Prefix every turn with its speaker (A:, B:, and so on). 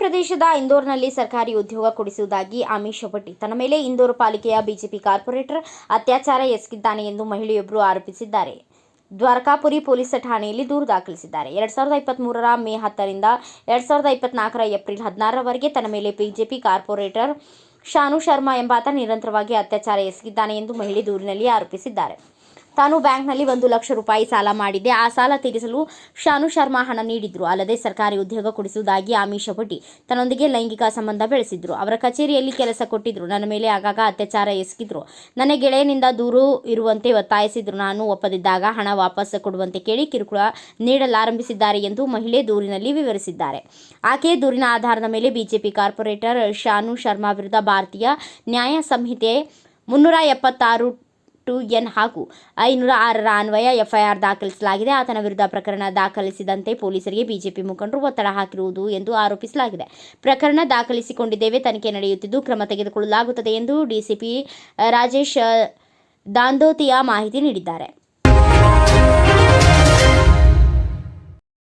A: ಪ್ರದೇಶದ ಇಂದೋರ್ನಲ್ಲಿ ಸರ್ಕಾರಿ ಉದ್ಯೋಗ ಕೊಡಿಸುವುದಾಗಿ ಆಮಿಷ ಪಟ್ಟಿ ತನ್ನ ಮೇಲೆ ಇಂದೋರ್ ಪಾಲಿಕೆಯ ಬಿಜೆಪಿ ಕಾರ್ಪೊರೇಟರ್ ಅತ್ಯಾಚಾರ ಎಸಗಿದ್ದಾನೆ ಎಂದು ಮಹಿಳೆಯೊಬ್ಬರು ಆರೋಪಿಸಿದ್ದಾರೆ. ದ್ವಾರಕಾಪುರಿ ಪೊಲೀಸ್ ಠಾಣೆಯಲ್ಲಿ ದೂರು ದಾಖಲಿಸಿದ್ದಾರೆ. ಎರಡ್ ಸಾವಿರದ ಇಪ್ಪತ್ತ್ ಮೂರರ ಮೇ ಹತ್ತರಿಂದ ಎರಡ್ ಸಾವಿರದ ಇಪ್ಪತ್ನಾಲ್ಕರ ಏಪ್ರಿಲ್ ಹದಿನಾರರವರೆಗೆ ತನ್ನ ಮೇಲೆ ಬಿಜೆಪಿ ಕಾರ್ಪೊರೇಟರ್ ಶಾನು ಶರ್ಮಾ ಎಂಬಾತ ನಿರಂತರವಾಗಿ ಅತ್ಯಾಚಾರ ಎಸಗಿದ್ದಾನೆ ಎಂದು ಮಹಿಳೆ ದೂರಿನಲ್ಲಿ ಆರೋಪಿಸಿದ್ದಾರೆ. ತಾನು ಬ್ಯಾಂಕ್ನಲ್ಲಿ ಒಂದು ಲಕ್ಷ ರೂಪಾಯಿ ಸಾಲ ಮಾಡಿದ್ದೆ. ಆ ಸಾಲ ತೀರಿಸಲು ಶಾನು ಶರ್ಮಾ ಹಣ ನೀಡಿದ್ರು. ಅಲ್ಲದೆ ಸರ್ಕಾರಿ ಉದ್ಯೋಗ ಕೊಡಿಸುವುದಾಗಿ ಆಮಿಷ ಒಡ್ಡಿ ತನ್ನೊಂದಿಗೆ ಲೈಂಗಿಕ ಸಂಬಂಧ ಬೆಳೆಸಿದ್ರು. ಅವರ ಕಚೇರಿಯಲ್ಲಿ ಕೆಲಸ ಕೊಟ್ಟಿದ್ರು. ನನ್ನ ಮೇಲೆ ಆಗಾಗ ಅತ್ಯಾಚಾರ ಎಸಗಿದ್ರು. ನನ್ನ ಗೆಳೆಯನಿಂದ ದೂರು ಇರುವಂತೆ ಒತ್ತಾಯಿಸಿದ್ರು. ನಾನು ಒಪ್ಪದಿದ್ದಾಗ ಹಣ ವಾಪಸ್ ಕೊಡುವಂತೆ ಕೇಳಿ ಕಿರುಕುಳ ನೀಡಲಾರಂಭಿಸಿದ್ದಾರೆ ಎಂದು ಮಹಿಳೆ ದೂರಿನಲ್ಲಿ ವಿವರಿಸಿದ್ದಾರೆ. ಆಕೆಯ ದೂರಿನ ಆಧಾರದ ಮೇಲೆ ಬಿಜೆಪಿ ಕಾರ್ಪೊರೇಟರ್ ಶಾನು ಶರ್ಮಾ ವಿರುದ್ಧ ಭಾರತೀಯ ನ್ಯಾಯ ಸಂಹಿತೆ ಮುನ್ನೂರ ಎಪ್ಪತ್ತಾರು ಟು ಎನ್ ಹಾಗೂ ಐನೂರ ಆರರ ಅನ್ವಯ ಎಫ್ಐಆರ್ ದಾಖಲಿಸಲಾಗಿದೆ. ಆತನ ವಿರುದ್ಧ ಪ್ರಕರಣ ದಾಖಲಿಸಿದಂತೆ ಪೊಲೀಸರಿಗೆ ಬಿಜೆಪಿ ಮುಖಂಡರು ಒತ್ತಡ ಹಾಕಿರುವುದು ಎಂದು ಆರೋಪಿಸಲಾಗಿದೆ. ಪ್ರಕರಣ ದಾಖಲಿಸಿಕೊಂಡಿದ್ದೇವೆ. ತನಿಖೆ ನಡೆಯುತ್ತಿದ್ದು ಕ್ರಮ ತೆಗೆದುಕೊಳ್ಳಲಾಗುತ್ತದೆ ಎಂದು ಡಿಸಿಪಿ ರಾಜೇಶ್ ದಾಂದೋತಿಯಾ ಮಾಹಿತಿ ನೀಡಿದ್ದಾರೆ.